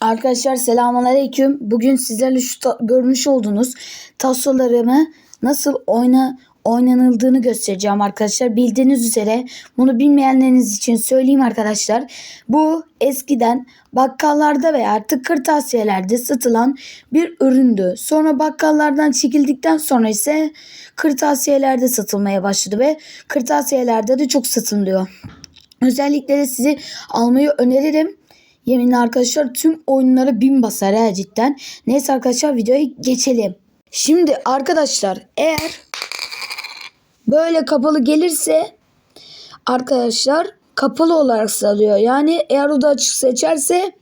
Arkadaşlar selamünaleyküm. Bugün sizlerle şu görmüş olduğunuz tasolarımı nasıl oyna oynanıldığını göstereceğim arkadaşlar. Bildiğiniz üzere bunu bilmeyenleriniz için söyleyeyim arkadaşlar. Bu eskiden bakkallarda veya artık kırtasiyelerde satılan bir üründü. Sonra bakkallardan çekildikten sonra ise kırtasiyelerde satılmaya başladı ve kırtasiyelerde de çok satılıyor. Özellikle de sizi almayı öneririm. Yeminle arkadaşlar tüm oyunlara bin basar ha cidden. Neyse arkadaşlar videoya geçelim. Şimdi arkadaşlar eğer böyle kapalı gelirse arkadaşlar kapalı olarak salıyor. Yani eğer o da açık seçerse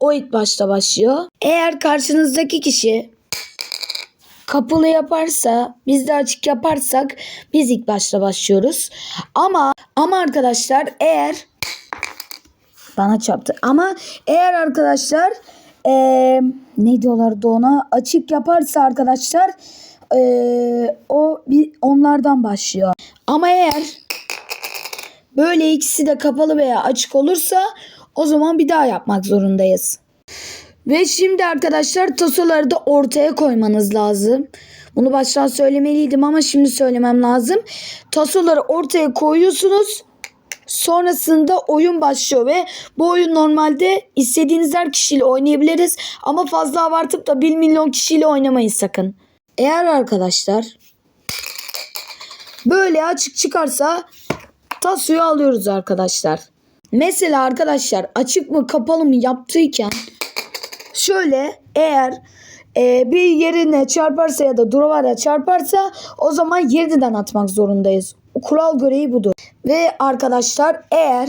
o ilk başta başlıyor. Eğer karşınızdaki kişi kapalı yaparsa biz de açık yaparsak biz ilk başta başlıyoruz. Ama ama arkadaşlar eğer bana çarptı. Ama eğer arkadaşlar eee ne diyorlardı ona açık yaparsa arkadaşlar eee, o bir onlardan başlıyor. Ama eğer böyle ikisi de kapalı veya açık olursa o zaman bir daha yapmak zorundayız. Ve şimdi arkadaşlar tasoları da ortaya koymanız lazım. Bunu baştan söylemeliydim ama şimdi söylemem lazım. Tasoları ortaya koyuyorsunuz. Sonrasında oyun başlıyor ve bu oyun normalde istediğiniz her kişiyle oynayabiliriz. Ama fazla abartıp da 1 milyon kişiyle oynamayın sakın. Eğer arkadaşlar böyle açık çıkarsa tasoyu alıyoruz arkadaşlar. Mesela arkadaşlar açık mı kapalı mı yaptıyken şöyle eğer e, bir yerine çarparsa ya da duvara çarparsa o zaman yerden atmak zorundayız. Kural görevi budur. Ve arkadaşlar eğer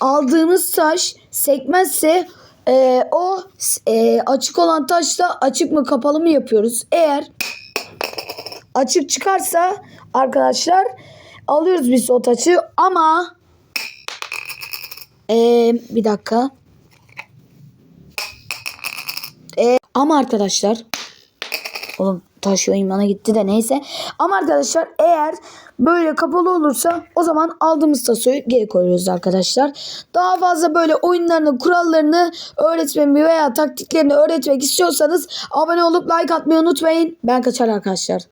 aldığımız taş sekmezse e, o e, açık olan taşla açık mı kapalı mı yapıyoruz. Eğer açık çıkarsa arkadaşlar alıyoruz biz o taşı ama e, bir dakika. E, ama arkadaşlar oğlum taş oyun bana gitti de neyse. Ama arkadaşlar eğer böyle kapalı olursa o zaman aldığımız tasoyu geri koyuyoruz arkadaşlar. Daha fazla böyle oyunlarını, kurallarını öğretmemi veya taktiklerini öğretmek istiyorsanız abone olup like atmayı unutmayın. Ben kaçar arkadaşlar.